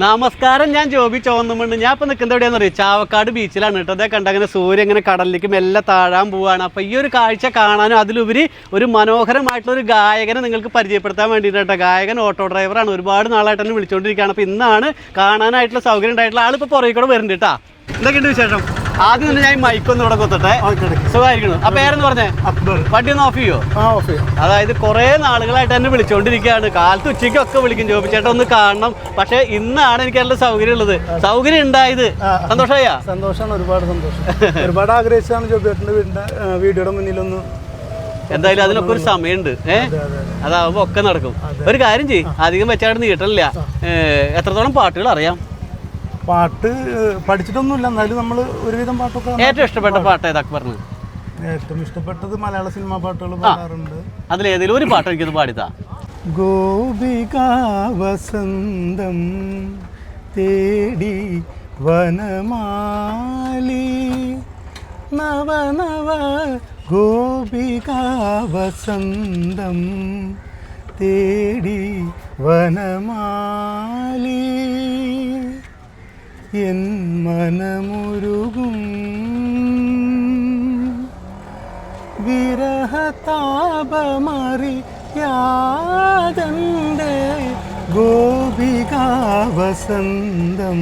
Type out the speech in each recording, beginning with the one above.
നമസ്കാരം ഞാൻ ജോബി ചോന്നുമുണ്ട്. ഞാൻ ഇപ്പൊ നിൽക്കുന്നത് എവിടെയാന്ന് അറിയാം? ചാവക്കാട് ബീച്ചിലാണ് കേട്ടോ. അതേ കണ്ട അങ്ങനെ സൂര്യ ഇങ്ങനെ കടലിലേക്ക് മെല്ലെ താഴാൻ പോവുകയാണ് അപ്പോൾ ഈ ഒരു കാഴ്ച കാണാനും അതിലുപരി ഒരു മനോഹരമായിട്ടുള്ള ഒരു ഗായകനെ നിങ്ങൾക്ക് പരിചയപ്പെടുത്താൻ വേണ്ടിയിട്ട് കേട്ടോ. ഗായകൻ ഓട്ടോ ഡ്രൈവറാണ് ഒരുപാട് നാളായിട്ട് തന്നെ വിളിച്ചുകൊണ്ടിരിക്കുകയാണ് അപ്പോൾ ഇന്നാണ് കാണാനായിട്ടുള്ള സൗകര്യം ഉണ്ടായിട്ടുള്ള ആളിപ്പോ പുറകെ കൂടെ വരുന്നുണ്ട് കേട്ടാ. എന്തൊക്കെയുണ്ട് വിശേഷം? ആദ്യം തന്നെ ഞാൻ മൈക്കൊന്ന് ഇവിടെ കൊത്തട്ടെ. സുഖമായിരിക്കണം? ആ പേരെന്ന് പറഞ്ഞേ. അക്ബർ. വണ്ടി ഒന്ന് ഓഫ് ചെയ്യോ? ആ ഓഫ് ചെയ്യാം. അതായത് കുറെ നാളുകളായിട്ട് എന്നെ വിളിച്ചുകൊണ്ടിരിക്കുകയാണ് കാലത്ത് ഉച്ചയ്ക്ക് ഒക്കെ വിളിക്കും. ജോബി ചേട്ടൻ ഒന്ന് കാണണം. പക്ഷെ ഇന്നാണ് എനിക്ക് നല്ല സൗകര്യം ഉള്ളത്. സൗകര്യം ഉണ്ടായത്. സന്തോഷമായാ സന്തോഷമാണ് ഒരുപാട് സന്തോഷം. ഒരുപാട് ആഗ്രഹിച്ചാണ് ജോബി ചേട്ടന്റെ വീടിന്റെ വീഡിയോയുടെ മുന്നിലൊന്ന് എന്തായാലും അതിനൊക്കെ ഒരു സമയമുണ്ട്. ഏഹ് അതെ അതെ അതാവുമ്പോ ഒക്കെ നടക്കും. ഒരു കാര്യം ചെയ്യും. അധികം വെച്ചാട്ട് നീട്ടലില്ല. എത്രത്തോളം പാട്ടുകൾ അറിയാം? പാട്ട് പഠിച്ചിട്ടൊന്നുമില്ല. എന്നാലും നമ്മൾ ഒരുവിധം പാട്ടൊക്കെ ഏറ്റവും ഇഷ്ടപ്പെട്ട പാട്ട് ഏതാ? പറഞ്ഞു. ഏറ്റവും ഇഷ്ടപ്പെട്ടത് മലയാള സിനിമാ പാട്ടുകൾ പാടാറുണ്ട്. അതിലേതെങ്കിലും ഒരു പാട്ട് എനിക്കത് പാടിതാ ഗോപിക വസന്തം തേടി വനമാലി. നവനവ നവ ഗോപിക വസന്തം തേടി വനമാലി. എൻ മനമുരുകും. വിരഹതാപമറിയാതന്റെ ഗോപികാവസന്തം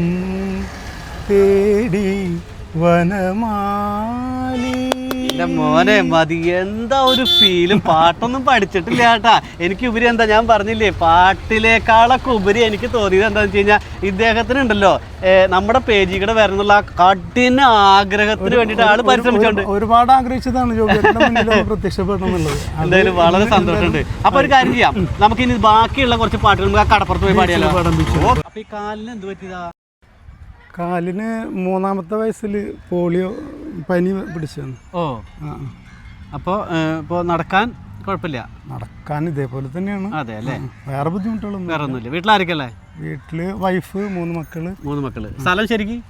തേടി വനമാലി. എന്റെ മോനെ മതി. എന്താ ഒരു ഫീലും പാട്ടൊന്നും പഠിച്ചിട്ടില്ല കേട്ടാ. എനിക്ക് ഉപരി എന്താ ഞാൻ പറഞ്ഞില്ലേ പാട്ടിലേക്കാളൊക്കെ ഉപരി എനിക്ക് തോന്നിയത് എന്താന്ന് വെച്ച് കഴിഞ്ഞാൽ ഇദ്ദേഹത്തിന് ഉണ്ടല്ലോ നമ്മുടെ നമ്മുടെ പേജികൂടെ വരുന്നുള്ള കഠിന ആഗ്രഹത്തിന് വേണ്ടിട്ട് ആൾ പരിശ്രമിച്ചോണ്ട്. ഒരുപാട് ആഗ്രഹിച്ചതാണ് എന്തായാലും വളരെ സന്തോഷമുണ്ട്. അപ്പൊ ഒരു കാര്യം ചെയ്യാം. നമുക്ക് ഇനി ബാക്കിയുള്ള കുറച്ച് പാട്ടുകൾ നമുക്ക് ആ കടപ്പുറത്ത് പോയി പാടിയാലോ? പാടാം, അപ്പൊ ഈ കാലിന് എന്ത് പറ്റിയതാ? കാലിന് മൂന്നാമത്തെ വയസ്സിൽ പോളിയോ പനി പിടിച്ചു ഓ. അപ്പോ. അപ്പോൾ ഇപ്പോൾ നടക്കാൻ കുഴപ്പമില്ല? നടക്കാൻ ഇതേപോലെ തന്നെയാണ്. അതെ അല്ലേ? വേറെ ബുദ്ധിമുട്ടുകളൊന്നും വേറെ ഒന്നുമില്ല വീട്ടിലായിരിക്കല്ലേ വീട്ടിൽ വൈഫ് മൂന്ന് മക്കൾ. മൂന്ന് മക്കൾ. സ്ഥലം ശരിക്കും?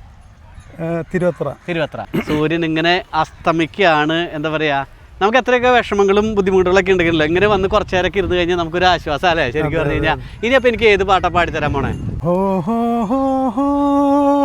തിരുവത്ര. തിരുവത്ര. സൂര്യൻ ഇങ്ങനെ അസ്തമിക്കുകയാണ്. എന്താ പറയാ നമുക്ക് എത്രയൊക്കെ വിഷമങ്ങളും ബുദ്ധിമുട്ടുകളൊക്കെ ഉണ്ടെങ്കിലോ ഇങ്ങനെ വന്ന് കുറച്ചു നേരമൊക്കെ ഇരുന്ന് കഴിഞ്ഞാൽ നമുക്കൊരു ആശ്വാസം അല്ലേ? ശരിക്കും പറഞ്ഞു കഴിഞ്ഞാൽ. ഇനി അപ്പൊ എനിക്ക് ഏത് പാട്ടാ പാടിത്തരാൻ പോണേ ഹോ ഹോ ഹോ ഹോ ഹോ.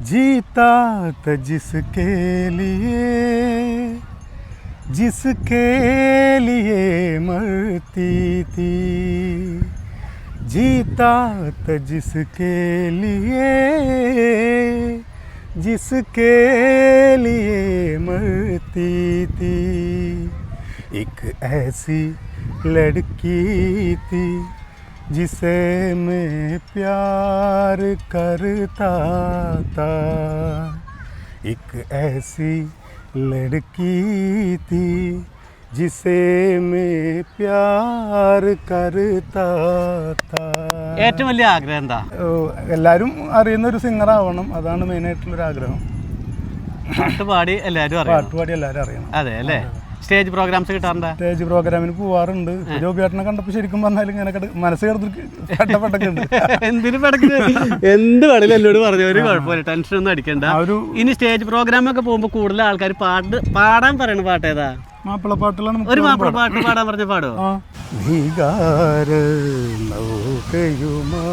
जीता था जिसके लिए जिसके लिए मरती थी। जीता था जिसके लिए जिसके लिए मरती थी। एक ऐसी लड़की थी जिसे मैं प्यार करता था एक ऐसी लड़की थी जिसे मैं प्यार करता था ഏറ്റവും വലിയ ആഗ്രഹം എന്താ ഓ, എല്ലാവരും അറിയുന്ന ഒരു സിംഗർ ആവണം അതാണ് മെയിനായിട്ടുള്ളൊരു ആഗ്രഹം പാട്ട് പാടി എല്ലാവരും അറിയാം പാട്ട് പാടി എല്ലാവരും അറിയണം അതെ അല്ലേ സ്റ്റേജ് പ്രോഗ്രാംസ് കിട്ടാറുണ്ട്? സ്റ്റേജ് പ്രോഗ്രാമിന് പോവാറുണ്ട്. ജോബിയേട്ടനെ കണ്ടപ്പോൾ ശരിക്കും പറഞ്ഞാൽ ഇങ്ങനെ മനസ്സ് ഉണ്ട് എന്തിനു പടക്ക് എന്ത് വേണേലും എന്നോട് പറഞ്ഞു. ഒരു കുഴപ്പമില്ല ടെൻഷൻ ഒന്നും അടിക്കണ്ട. ഇനി സ്റ്റേജ് പ്രോഗ്രാം ഒക്കെ പോകുമ്പോൾ കൂടുതൽ ആൾക്കാർ പാട്ട് പാടാൻ പറയണ പാട്ട് ഏതാ? മാപ്പിള നമുക്ക് ഒരു മാപ്പിള പാട്ട് പാടാൻ പറഞ്ഞ പാടോ? വികാര നൗകയുമാ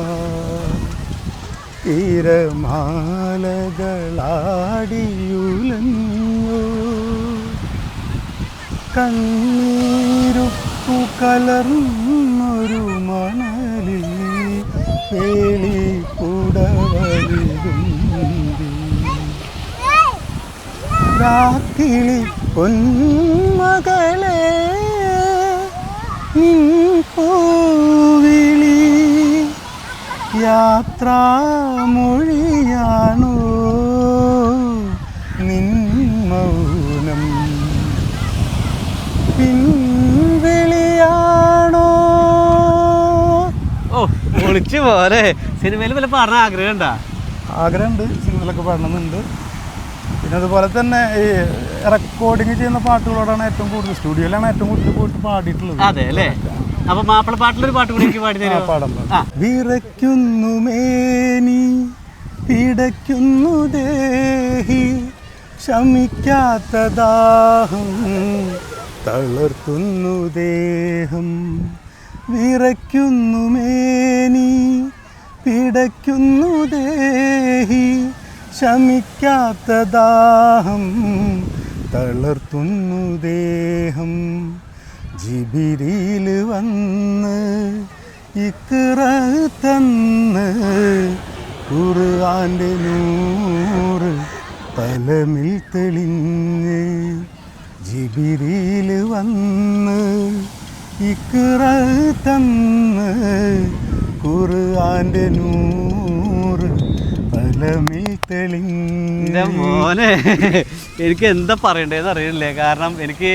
തിരമാലകളാടിയുലഞ്ഞു കണ്ണീരുപ്പു കലർന്നൊരു മണലി വേളി കുടവരി രാത്രി പൊന്മകളെ നിൻ പൂവിളി യാത്രാമൊഴിയാണോ പിൻവിളിയാണോ? ഓ ഒളിച്ചു പോലെ സിനിമയിൽ വല്ല പാടാൻ ആഗ്രഹം ഉണ്ടാ ആഗ്രഹമുണ്ട് സിനിമയിലൊക്കെ പാടണമെന്നുണ്ട് പിന്നെ അതുപോലെ തന്നെ ഈ റെക്കോർഡിങ് ചെയ്യുന്ന പാട്ടുകളോടാണ് ഏറ്റവും കൂടുതൽ സ്റ്റുഡിയോയിലാണ് ഏറ്റവും കൂടുതൽ പോയിട്ട് പാടിയിട്ടുള്ളത്. അതെ അല്ലേ? അപ്പൊ മാപ്പിളപ്പാട്ടിലൊരു പാട്ട് കൂടി എനിക്ക് പാടി തരാം പാടാം. വിറയ്ക്കുന്നു മേനി പിടയ്ക്കുന്നു ദേഹി ശമിക്കാത്ത ദാഹം. തളർത്തുന്നു ദേഹം വിറയ്ക്കുന്നു മേനി പിടയ്ക്കുന്നു ദേഹി ശമിക്കാത്ത ദാഹം തളർത്തുന്നു ദേഹം. ജിബിരിയിൽ വന്ന് ഇക്കറ തന്ന് കുറുവാന്റെ നൂറ് തലമിൽ തെളിഞ്ഞ് ജിബിരിയിൽ വന്ന് ഇക്കറ തന്ന് ഖുർആന്റെ നൂറ് തെളിഞ്ഞ്. മോനെ എനിക്ക് എന്താ പറയണ്ടേന്ന് അറിയില്ലേ? കാരണം എനിക്ക്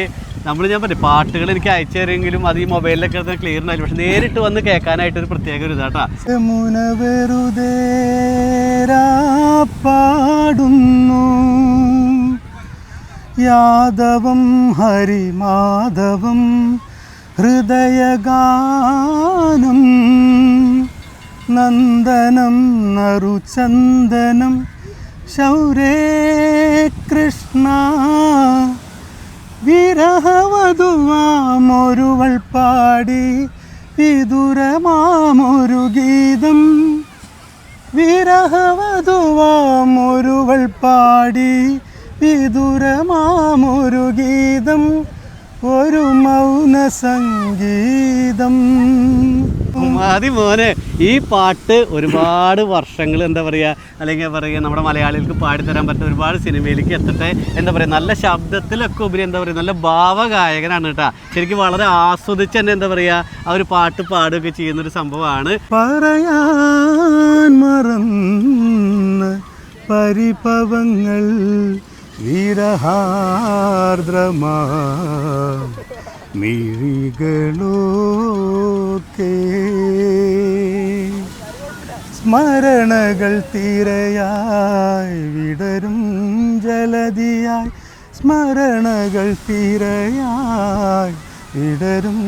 നമ്മൾ ഞാൻ പറഞ്ഞു പാട്ടുകൾ എനിക്ക് അയച്ചു തരുമെങ്കിലും അത് ഈ മൊബൈലിലൊക്കെ ക്ലിയർ ഉണ്ടായില്ല പക്ഷെ നേരിട്ട് വന്ന് കേൾക്കാനായിട്ട് ഒരു പ്രത്യേക ഒരു ഇതാട്ടാ. പാടുന്നു. യാദവം ഹരിമാധവം ഹൃദയഗാനം നന്ദനം നറുചന്ദനം. ശൗരേ കൃഷ്ണ വിരഹവധുവാമൊരുവൾ പാടി വിദുരമാമൊരു ഗീതം. വിരഹവധുവാമൊരുവൾ പാടി വിദുരമാമൊരു ഗീതം ഒരു മൗന സംഗീതം. മതി മോനെ ഈ പാട്ട് ഒരുപാട് വർഷങ്ങൾ എന്താ പറയുക അല്ലെങ്കിൽ പറയുക നമ്മുടെ മലയാളികൾക്ക് പാടിത്തരാൻ പറ്റുന്ന ഒരുപാട് സിനിമയിലേക്ക് എത്തട്ടെ. എന്താ പറയുക നല്ല ശബ്ദത്തിലൊക്കെ ഉപരി എന്താ പറയുക നല്ല ഭാവഗായകനാണ് കേട്ടോ. ശരിക്കും വളരെ ആസ്വദിച്ച് തന്നെ എന്താ പറയുക ആ ഒരു പാട്ട് പാടുകയൊക്കെ ചെയ്യുന്നൊരു സംഭവമാണ്. പറയാൻ മറന്ന പരിഭവങ്ങൾ വിരഹാർദ്രമാ മിഴികളോക്കെ. സ്മരണകൾ തീരയായി വിടരും ജലതിയായി. സ്മരണകൾ തീരയായി വിടരും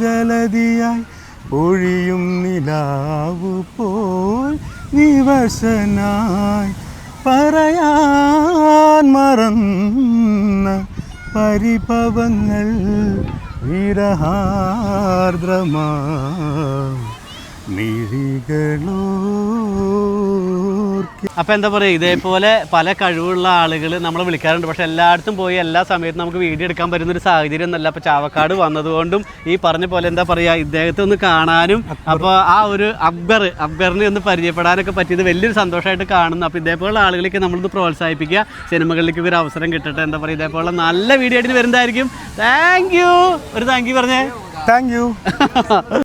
ജലതിയായി. പൊഴിയും നിലാവു പോൽ വിവശനായി പറയാൻ മറന്ന പരിഭവങ്ങൾ വിരഹാർദ്രമാ. മിഴികളോർക്കെ അപ്പോൾ എന്താ പറയുക ഇതേപോലെ പല കഴിവുള്ള ആളുകൾ നമ്മൾ വിളിക്കാറുണ്ട്. പക്ഷെ എല്ലായിടത്തും പോയി എല്ലാ സമയത്തും നമുക്ക് വീഡിയോ എടുക്കാൻ പറ്റുന്ന ഒരു സാഹചര്യം ഒന്നല്ല അപ്പോൾ ചാവക്കാട് വന്നതുകൊണ്ടും ഈ പറഞ്ഞ പോലെ എന്താ പറയുക ഇദ്ദേഹത്തെ ഒന്ന് കാണാനും അപ്പോൾ ആ ഒരു അക്ബർ അക്ബറിനെ ഒന്ന് പരിചയപ്പെടാനൊക്കെ പറ്റിയത് വലിയൊരു സന്തോഷമായിട്ട് കാണുന്നു. അപ്പോൾ ഇതേപോലുള്ള ആളുകളൊക്കെ നമ്മളൊന്ന് പ്രോത്സാഹിപ്പിക്കുക. സിനിമകളിലേക്ക് ഒരു അവസരം കിട്ടട്ടെ എന്താ പറയുക ഇതേപോലുള്ള നല്ല വീഡിയോ ആയിട്ട് വരുന്നതായിരിക്കും. താങ്ക് യു ഒരു താങ്ക് യു പറഞ്ഞേ. Thank you